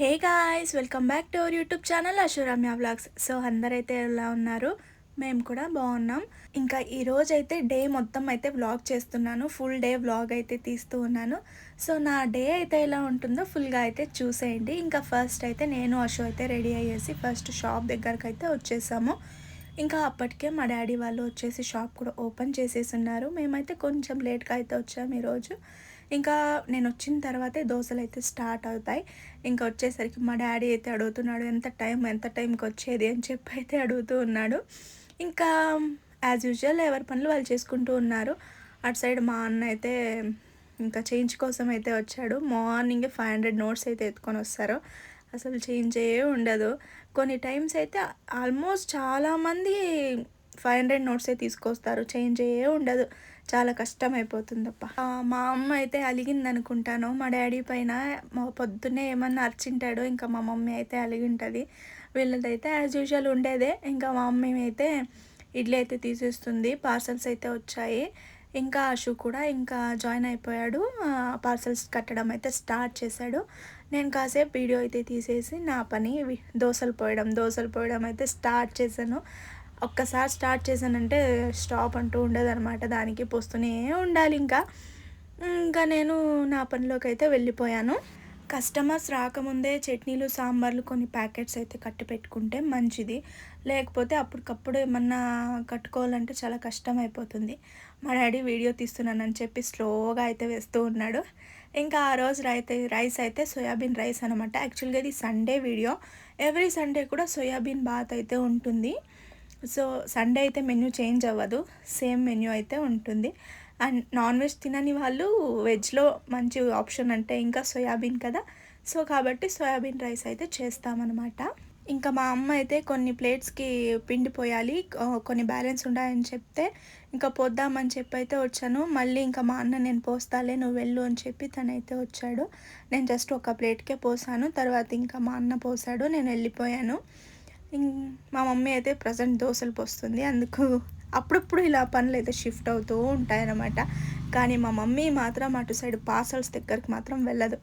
Hey guys welcome back to our YouTube channel Ashuramya vlogs. So అందరైతే ఎలా ఉన్నారు? మేము కూడా బాగున్నాం. ఇంకా ఈ అయితే డే మొత్తం అయితే వ్లాగ్ చేస్తున్నాను. ఫుల్ డే వ్లాగ్ అయితే తీస్తూ ఉన్నాను. సో నా డే అయితే ఎలా ఉంటుందో ఫుల్గా అయితే చూసేయండి. ఇంకా ఫస్ట్ అయితే నేను అశు అయితే రెడీ అయ్యేసి ఫస్ట్ షాప్ దగ్గరకు అయితే వచ్చేసాము. ఇంకా అప్పటికే మా డాడీ వాళ్ళు వచ్చేసి షాప్ కూడా ఓపెన్ చేసేసి ఉన్నారు. మేమైతే కొంచెం లేట్గా అయితే వచ్చాము ఈరోజు. ఇంకా నేను వచ్చిన తర్వాతే దోశలు అయితే స్టార్ట్ అవుతాయి. ఇంకా వచ్చేసరికి మా డాడీ అయితే అడుగుతున్నాడు ఎంత టైం ఎంత టైంకి వచ్చేది? అని చెప్పి అయితే అడుగుతూ ఉన్నాడు. ఇంకా యాజ్ యూజువల్ ఎవరి పనులు వాళ్ళు చేసుకుంటూ ఉన్నారు. అటు సైడ్ మా అన్న అయితే ఇంకా చేంజ్ కోసం అయితే వచ్చాడు. మార్నింగే ఫైవ్ హండ్రెడ్ నోట్స్ అయితే ఎత్తుకొని వస్తారు. అసలు చేంజ్ ఏ ఉండదు. కొన్ని టైమ్స్ అయితే ఆల్మోస్ట్ చాలామంది ఫైవ్ హండ్రెడ్ నోట్సే తీసుకొస్తారు. చేంజ్ ఏ ఉండదు. చాలా కష్టం అయిపోతుందప్ప మా అమ్మ అయితే అలిగింది అనుకుంటాను మా డాడీ పైన మా పొద్దున్నే ఏమన్నా అరిచింటాడో ఇంకా మా మమ్మీ అయితే అలిగి ఉంటుంది వీళ్ళదైతే యాజ్ యూజువల్ ఉండేదే. ఇంకా మా మమ్మీ అయితే ఇడ్లీ అయితే తీసేస్తుంది. పార్సల్స్ అయితే వచ్చాయి. ఇంకా అశు కూడా ఇంకా జాయిన్ అయిపోయాడు. పార్సల్స్ కట్టడం అయితే స్టార్ట్ చేశాడు. నేను కాసేపు వీడియో అయితే తీసేసి నా పని దోశలు పోయడం దోశలు పోయడం అయితే స్టార్ట్ చేశాను. ఒక్కసారి స్టార్ట్ చేశానంటే స్టాప్ అంటూ ఉండదనమాట దానికి పోస్తూనే ఉండాలి ఇంకా. ఇంకా నేను నా పనిలోకి అయితే వెళ్ళిపోయాను. కస్టమర్స్ రాకముందే చట్నీలు సాంబార్లు కొన్ని ప్యాకెట్స్ అయితే కట్టి పెట్టుకుంటే మంచిది. లేకపోతే అప్పటికప్పుడు ఏమన్నా కట్టుకోవాలంటే చాలా కష్టం అయిపోతుంది మా డాడీ వీడియో తీస్తున్నానని చెప్పి స్లోగా అయితే వేస్తూ ఉన్నాడు. ఇంకా ఆ రోజు అయితే రైస్ అయితే సోయాబీన్ రైస్ అనమాట యాక్చువల్గా ఇది సండే వీడియో. ఎవ్రీ సండే కూడా సోయాబీన్ బాత్ అయితే ఉంటుంది. సో సండే అయితే మెన్యూ చేంజ్ అవ్వదు. సేమ్ మెన్యూ అయితే ఉంటుంది. అండ్ నాన్ వెజ్ తినని వాళ్ళు వెజ్లో మంచి ఆప్షన్ అంటే ఇంకా సోయాబీన్ కదా. సో కాబట్టి సోయాబీన్ రైస్ అయితే చేస్తామన్నమాట. ఇంకా మా అమ్మ అయితే కొన్ని ప్లేట్స్కి పిండి పోయాలి. కొన్ని బ్యాలెన్స్ ఉన్నాయని చెప్తే ఇంకా పొద్దామని చెప్పి అయితే వచ్చాను. మళ్ళీ ఇంకా మా అన్న నేను పోస్తాలే నువ్వు వెళ్ళు అని చెప్పి తనైతే వచ్చాడు. నేను జస్ట్ ఒక ప్లేట్కే పోసాను. తర్వాత ఇంకా మా అన్న పోసాడు నేను వెళ్ళిపోయాను. మా మమ్మీ అయితే ప్రజెంట్ దోశలు పోస్తుంది. అందుకు అప్పుడప్పుడు ఇలా పనులు అయితే షిఫ్ట్ అవుతూ ఉంటాయన్నమాట. కానీ మా మమ్మీ మాత్రం అటు సైడ్ పార్సల్స్ దగ్గరికి మాత్రం వెళ్ళదు.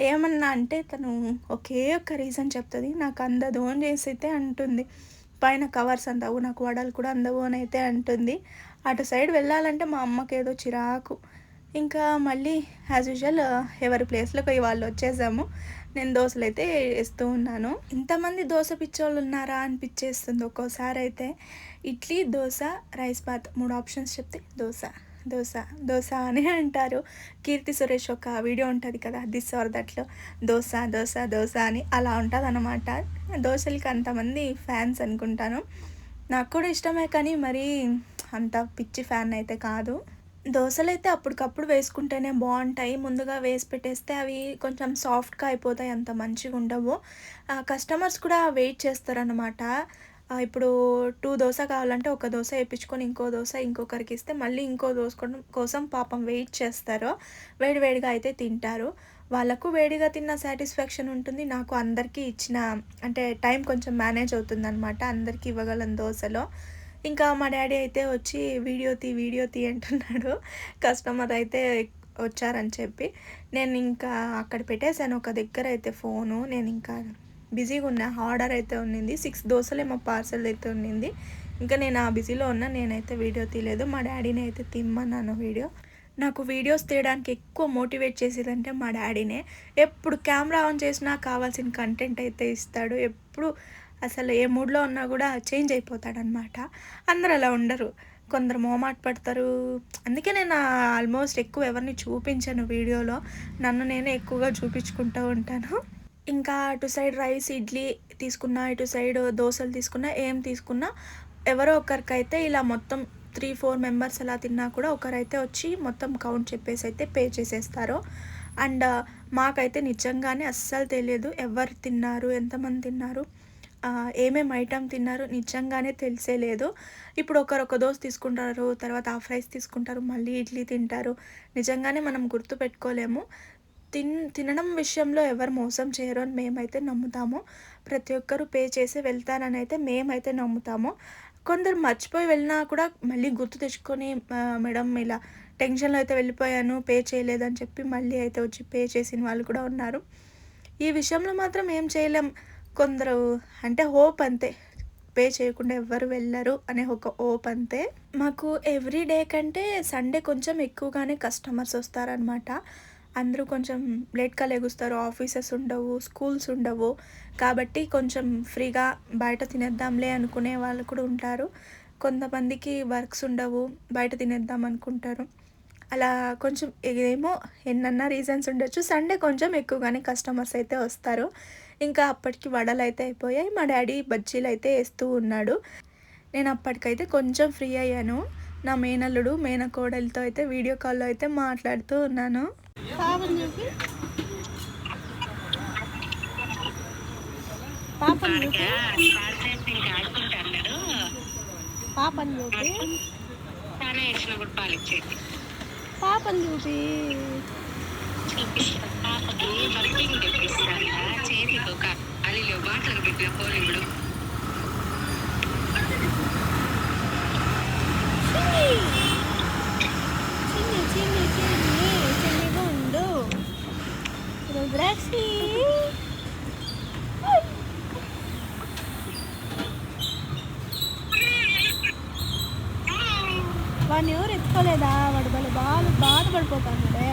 ఏమన్నా అంటే తను ఒకే ఒక్క రీజన్ చెప్తుంది. నాకు అందదు అని చేసి అయితే అంటుంది. పైన కవర్స్ అందవు నాకు వడలు కూడా అందవు అని అయితే అంటుంది. అటు సైడ్ వెళ్ళాలంటే మా అమ్మకి ఏదో చిరాకు. ఇంకా మళ్ళీ యాజ్ యూజువల్ ఎవరి ప్లేస్లోకి వాళ్ళు వచ్చేసాము. నేను దోశలు అయితే వేస్తూ ఉన్నాను. ఇంతమంది దోశ పిచ్చోళ్ళు ఉన్నారా అనిపించేస్తుంది ఒక్కోసారి అయితే ఇడ్లీ దోశ రైస్ బాత్ మూడు ఆప్షన్స్ చెప్తే దోశ దోశ దోశ అని అంటారు. కీర్తి సురేష్ ఒక వీడియో ఉంటుంది కదా దిస్ ఆర్ దట్లో దోశ దోశ దోశ అని అలా ఉంటుంది అనమాట దోశలకి అంతమంది ఫ్యాన్స్ అనుకుంటాను. నాకు కూడా ఇష్టమే కానీ మరి అంత పిచ్చి ఫ్యాన్ అయితే కాదు. దోశలు అయితే అప్పటికప్పుడు వేసుకుంటేనే బాగుంటాయి. ముందుగా వేసి పెట్టేస్తే అవి కొంచెం సాఫ్ట్గా అయిపోతాయి. అంత మంచిగా ఉండవు. కస్టమర్స్ కూడా వెయిట్ చేస్తారనమాట ఇప్పుడు టూ దోశ కావాలంటే ఒక దోశ వేయించుకొని ఇంకో దోశ ఇంకొకరికి ఇస్తే మళ్ళీ ఇంకో దోశ కోసం పాపం వెయిట్ చేస్తారు. వేడివేడిగా అయితే తింటారు. వాళ్ళకు వేడిగా తిన్న సాటిస్ఫాక్షన్ ఉంటుంది. నాకు అందరికీ ఇచ్చిన అంటే టైం కొంచెం మేనేజ్ అవుతుందన్నమాట. అందరికీ ఇవ్వగలను దోశలో ఇంకా మా డాడీ అయితే వచ్చి వీడియో తీ వీడియో తీ అంటున్నాడు. కస్టమర్ అయితే వచ్చారని చెప్పి నేను ఇంకా అక్కడ పెట్టేశాను ఒక దగ్గర అయితే ఫోను నేను ఇంకా బిజీగా ఉన్నా ఆర్డర్ అయితే ఉన్నింది సిక్స్ దోశలేమో పార్సల్ అయితే ఉన్నింది ఇంకా నేను ఆ బిజీలో ఉన్నా నేనైతే వీడియో తీయలేదు మా డాడీని అయితే తిమ్మన్నాను వీడియో. నాకు వీడియోస్ తీయడానికి ఎక్కువ మోటివేట్ చేసేదంటే మా డాడీనే. ఎప్పుడు కెమెరా ఆన్ చేసినా కావాల్సిన కంటెంట్ అయితే ఇస్తాడు ఎప్పుడు అసలు ఏ మూడ్లో ఉన్నా కూడా చేంజ్ అయిపోతాడనమాట అందరు అలా ఉండరు. కొందరు మోమాట పడతారు. అందుకే నేను ఆల్మోస్ట్ ఎక్కువ ఎవరిని చూపించాను వీడియోలో. నన్ను నేనే ఎక్కువగా చూపించుకుంటూ ఉంటాను. ఇంకా అటు సైడ్ రైస్ ఇడ్లీ తీసుకున్నా ఇటు సైడ్ దోశలు తీసుకున్నా ఏం తీసుకున్నా ఎవరో ఒకరికైతే ఇలా మొత్తం త్రీ ఫోర్ మెంబర్స్ అలా తిన్నా కూడా ఒకరైతే వచ్చి మొత్తం కౌంట్ చెప్పేసి అయితే పే చేసేస్తారు. అండ్ మాకైతే నిజంగానే అస్సలు తెలియదు ఎవరు తిన్నారు ఎంతమంది తిన్నారు. ఏమేమి ఐటమ్ తిన్నారు నిజంగానే తెలిసే లేదు. ఇప్పుడు ఒకరు ఒక దోశ తీసుకుంటారు తర్వాత హాఫ్ రైస్ తీసుకుంటారు మళ్ళీ ఇడ్లీ తింటారు. నిజంగానే మనం గుర్తు పెట్టుకోలేము. తిన్ తినడం విషయంలో ఎవరు మోసం చేయరు అని మేమైతే నమ్ముతాము. ప్రతి ఒక్కరూ పే చేసి వెళ్తారని అయితే మేమైతే నమ్ముతాము. కొందరు మర్చిపోయి వెళ్ళినా కూడా మళ్ళీ గుర్తు తెచ్చుకొని మేడం ఇలా టెన్షన్లో అయితే వెళ్ళిపోయాను పే చేయలేదని చెప్పి మళ్ళీ అయితే వచ్చి పే చేసిన వాళ్ళు కూడా ఉన్నారు. ఈ విషయంలో మాత్రం ఏం చేయలేం. కొందరు అంటే హోప్ అంతే. పే చేయకుండా ఎవ్వరు వెళ్ళరు అనే ఒక హోప్ అంతే. మాకు ఎవ్రీ డే కంటే సండే కొంచెం ఎక్కువగానే కస్టమర్స్ వస్తారనమాట అందరూ కొంచెం లేట్గా లెగుస్తారు. ఆఫీసెస్ ఉండవు స్కూల్స్ ఉండవు. కాబట్టి కొంచెం ఫ్రీగా బయట తినేద్దాంలే అనుకునే వాళ్ళు కూడా ఉంటారు. కొంతమందికి వర్క్స్ ఉండవు బయట తినేద్దాం అనుకుంటారు. అలా కొంచెం ఏమో ఎన్నన్నా రీజన్స్ ఉండొచ్చు. సండే కొంచెం ఎక్కువగానే కస్టమర్స్ అయితే వస్తారు. ఇంకా అప్పటికి వడలు అయితే అయిపోయాయి. మా డాడీ బజ్జీలు అయితే వేస్తూ ఉన్నాడు. నేను అప్పటికైతే కొంచెం ఫ్రీ అయ్యాను. నా మేనల్లుడు మేనకోడలతో అయితే వీడియో కాల్లో అయితే మాట్లాడుతూ ఉన్నాను. పాపని చూపి. పాపని చూపి. పాపని చూపి. వాడిని ఎవరు ఎత్తుకోలేదా? వాడు భలే బాగా బాధపడిపోతాను అసలే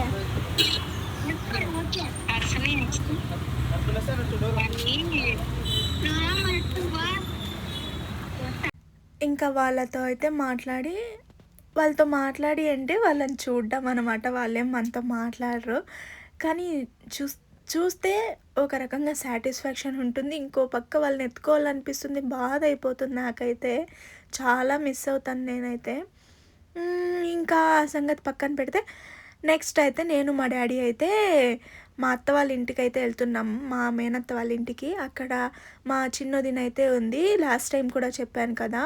ఇంకా వాళ్ళతో అయితే మాట్లాడి వాళ్ళతో మాట్లాడి అంటే వాళ్ళని చూడడం అనమాట వాళ్ళేం మనతో మాట్లాడరు. కానీ చూస్ చూస్తే ఒక రకంగా సాటిస్ఫాక్షన్ ఉంటుంది. ఇంకో పక్క వాళ్ళని ఎత్తుకోవాలనిపిస్తుంది. బాధ అయిపోతుంది నాకైతే. చాలా మిస్ అవుతాను నేనైతే. ఇంకా ఆ సంగతి పక్కన పెడితే నెక్స్ట్ అయితే నేను మా డాడీ అయితే మా అత్త వాళ్ళ ఇంటికి అయితే వెళ్తున్నాం. మా మేనత్త వాళ్ళ ఇంటికి. అక్కడ మా చిన్నదిన అయితే ఉంది. లాస్ట్ టైం కూడా చెప్పాను కదా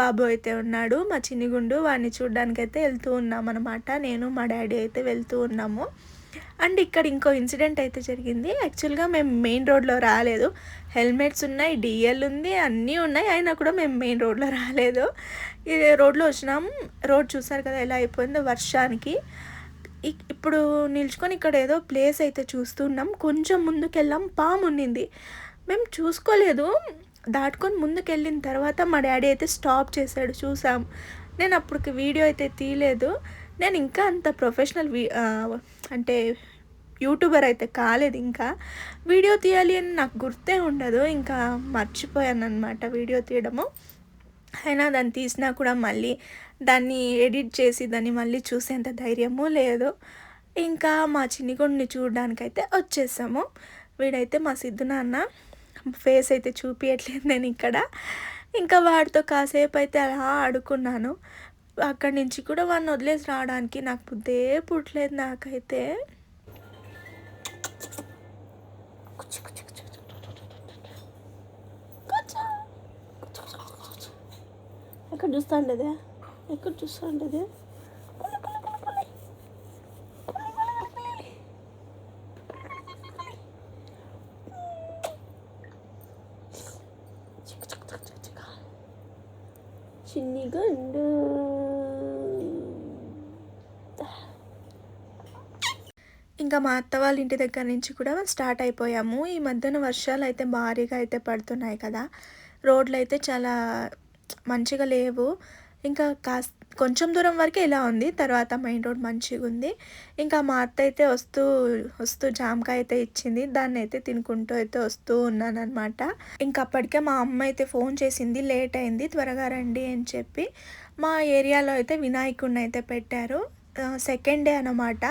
బాబు అయితే ఉన్నాడు. మా చిన్నిగుండు వాడిని చూడ్డానికి అయితే వెళ్తూ ఉన్నాం అనమాట నేను మా డాడీ అయితే వెళ్తూ ఉన్నాము. అండ్ ఇక్కడ ఇంకో ఇన్సిడెంట్ అయితే జరిగింది. యాక్చువల్గా మేము మెయిన్ రోడ్లో రాలేదు. హెల్మెట్స్ ఉన్నాయి డిఎల్ ఉంది అన్నీ ఉన్నాయి. అయినా కూడా మేము మెయిన్ రోడ్లో రాలేదు. ఇది రోడ్లో వచ్చినాం. రోడ్ చూసారు కదా ఎలా అయిపోయిందో వర్షానికి. ఇప్పుడు నిల్చుకొని ఇక్కడ ఏదో ప్లేస్ అయితే చూస్తున్నాం. కొంచెం ముందుకెళ్ళాం. పాము ఉండింది మేము చూసుకోలేదు. దాటుకొని ముందుకెళ్ళిన తర్వాత మా డాడీ అయితే స్టాప్ చేశాడు. చూసాం. నేను అప్పటికి వీడియో అయితే తీయలేదు. నేను ఇంకా అంత ప్రొఫెషనల్ వీ అంటే యూట్యూబర్ అయితే కాలేదు ఇంకా. వీడియో తీయాలి అని నాకు గుర్తే ఉండదు. ఇంకా మర్చిపోయాను అనమాట వీడియో తీయడము. అయినా దాన్ని తీసినా కూడా మళ్ళీ దాన్ని ఎడిట్ చేసి దాన్ని మళ్ళీ చూసేంత ధైర్యము లేదు ఇంకా మా చిన్నిగుండిని చూడడానికైతే వచ్చేసాము. వీడైతే మా సిద్ధు నాన్న ఫేస్ అయితే చూపించట్లేదు నేను ఇక్కడ. ఇంకా వాడితో కాసేపు అయితే అలా ఆడుకున్నాను. అక్కడి నుంచి కూడా వాడిని వదిలేసి రావడానికి నాకు బుద్ధే పుట్టలేదు నాకైతే. ఎక్కడ చూస్తా ఉండేదే ఎక్కడ చూస్తూ ఉండేది చిన్ని గండు ఇంకా మా అత్త వాళ్ళ ఇంటి దగ్గర నుంచి కూడా స్టార్ట్ అయిపోయాము. ఈ మధ్యన వర్షాలు అయితే భారీగా అయితే పడుతున్నాయి కదా. రోడ్లు అయితే చాలా మంచిగా లేవు. ఇంకా కాస్త కొంచెం దూరం వరకే ఇలా ఉంది. తర్వాత మెయిన్ రోడ్ మంచిగా ఉంది. ఇంకా మా అత్త అయితే వస్తూ వస్తూ జామకాయ అయితే ఇచ్చింది. దాన్ని అయితే తినుకుంటూ అయితే వస్తూ ఉన్నాను అనమాట ఇంకా అప్పటికే మా అమ్మ అయితే ఫోన్ చేసింది. లేట్ అయింది. త్వరగా రండి అని చెప్పి మా ఏరియాలో అయితే వినాయకుడిని అయితే పెట్టారు. సెకండ్ డే అనమాట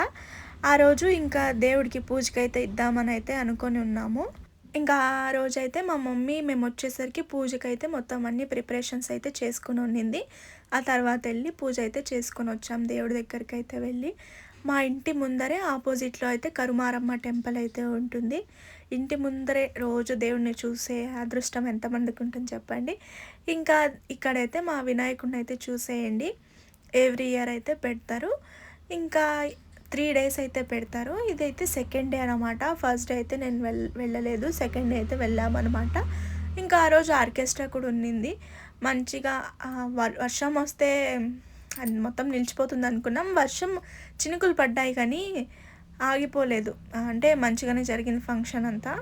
ఆ రోజు ఇంకా దేవుడికి పూజకి అయితే ఇద్దామని అయితే అనుకొని ఉన్నాము. ఇంకా ఆ రోజైతే మా మమ్మీ మేము వచ్చేసరికి పూజకి అయితే మొత్తం అన్ని ప్రిపరేషన్స్ అయితే చేసుకుని ఉండింది. ఆ తర్వాత వెళ్ళి పూజ అయితే చేసుకొని వచ్చాం దేవుడి దగ్గరికి అయితే వెళ్ళి. మా ఇంటి ముందరే ఆపోజిట్లో అయితే కరుమారమ్మ టెంపుల్ అయితే ఉంటుంది. ఇంటి ముందరే రోజు దేవుడిని చూసే అదృష్టం ఎంతమందికి ఉంటుంది చెప్పండి. ఇంకా ఇక్కడైతే మా వినాయకుడిని అయితే చూసేయండి. ఎవ్రీ ఇయర్ అయితే పెడతారు. ఇంకా త్రీ డేస్ అయితే పెడతారు. ఇదైతే సెకండ్ డే అనమాట. ఫస్ట్ డే అయితే నేను వెళ్ వెళ్ళలేదు. సెకండ్ డే అయితే వెళ్ళామన్నమాట ఇంకా ఆ రోజు ఆర్కెస్ట్రా కూడా ఉన్నింది. మంచిగా వర్- వర్షం వస్తే అది మొత్తం నిలిచిపోతుంది అనుకున్నాం. వర్షం చినుకులు పడ్డాయి కానీ ఆగిపోలేదు. అంటే మంచిగానే జరిగింది ఫంక్షన్ అంతా.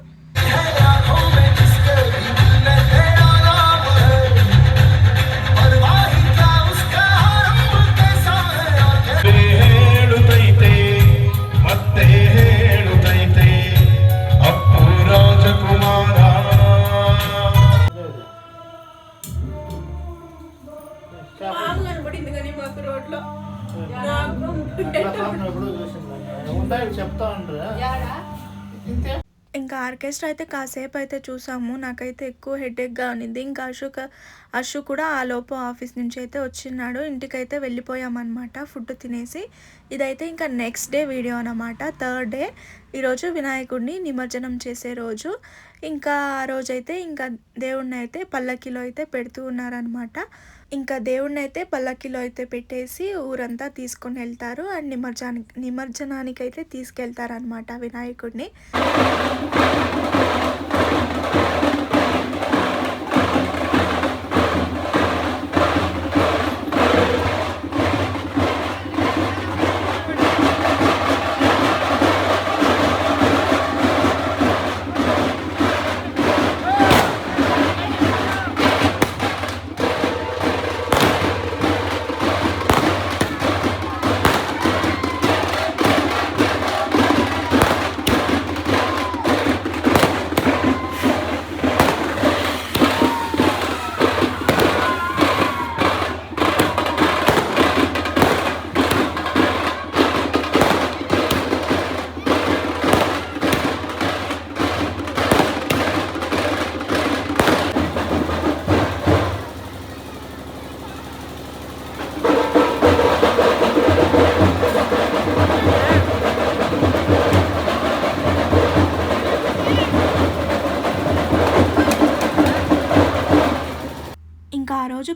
ఆర్కెస్ట్రా అయితే కాసేపు అయితే చూసాము. నాకైతే ఎక్కువ హెడేక్గా ఉన్నింది. ఇంకా అశోక్ అశు కూడా ఆ లోపు ఆఫీస్ నుంచి అయితే వచ్చినాడు ఇంటికైతే వెళ్ళిపోయామన్నమాట ఫుడ్ తినేసి. ఇదైతే ఇంకా నెక్స్ట్ డే వీడియో అనమాట థర్డ్ డే. ఈరోజు వినాయకుడిని నిమజ్జనం చేసే రోజు. ఇంకా ఆ రోజైతే ఇంకా దేవుడిని అయితే పల్లకిలో అయితే పెడుతూ ఉన్నారనమాట ఇంకా దేవుడిని అయితే పల్లకిలో అయితే పెట్టేసి ఊరంతా తీసుకొని వెళ్తారు. అండ్ నిమజ్జనానికి నిమజ్జనానికి అయితే తీసుకెళ్తారనమాట వినాయకుడిని.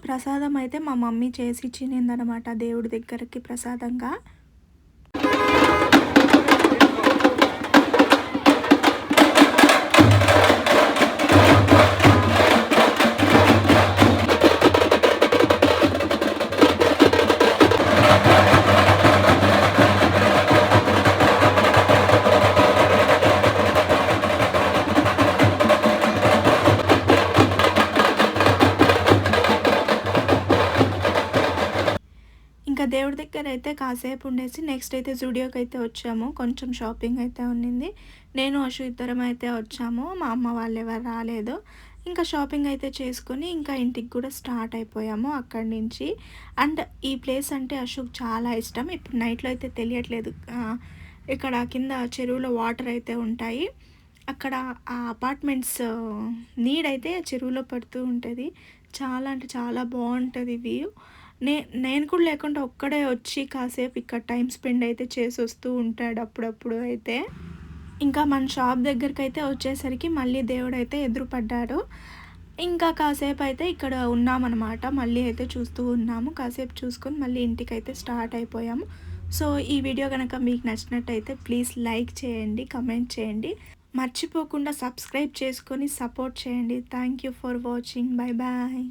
ప్రసాదం అయితే మా మమ్మీ చేసి ఇచ్చిందనమాట దేవుడి దగ్గరికి ప్రసాదంగా. దగ్గర అయితే కాసేపు ఉండేసి నెక్స్ట్ అయితే జూడియోకి అయితే వచ్చాము. కొంచెం షాపింగ్ అయితే ఉన్నింది. నేను అశు ఇద్దరం అయితే వచ్చాము. మా అమ్మ వాళ్ళు ఎవరు రాలేదు. ఇంకా షాపింగ్ అయితే చేసుకొని ఇంకా ఇంటికి కూడా స్టార్ట్ అయిపోయాము అక్కడి నుంచి అండ్ ఈ ప్లేస్ అంటే అశోక్ చాలా ఇష్టం. ఇప్పుడు నైట్లో అయితే తెలియట్లేదు. ఇక్కడ కింద చెరువులో వాటర్ అయితే ఉంటాయి. అక్కడ ఆ అపార్ట్మెంట్స్ నీడైతే చెరువులో పడుతూ ఉంటుంది. చాలా అంటే చాలా బాగుంటుంది వ్యూ. నే నేను కూడా లేకుండా ఒక్కడే వచ్చి కాసేపు ఇక్కడ టైం స్పెండ్ అయితే చేసి వస్తూ ఉంటాడు అప్పుడప్పుడు అయితే. ఇంకా మన షాప్ దగ్గరికి అయితే వచ్చేసరికి మళ్ళీ దేవుడు అయితే ఎదురుపడ్డాడు. ఇంకా కాసేపు అయితే ఇక్కడ ఉన్నామన్నమాట. మళ్ళీ అయితే చూస్తూ ఉన్నాము. కాసేపు చూసుకొని మళ్ళీ ఇంటికి అయితే స్టార్ట్ అయిపోయాము. సో ఈ వీడియో కనుక మీకు నచ్చినట్టయితే ప్లీజ్ లైక్ చేయండి కమెంట్ చేయండి. మర్చిపోకుండా సబ్స్క్రైబ్ చేసుకొని సపోర్ట్ చేయండి. Thank you for watching. Bye bye.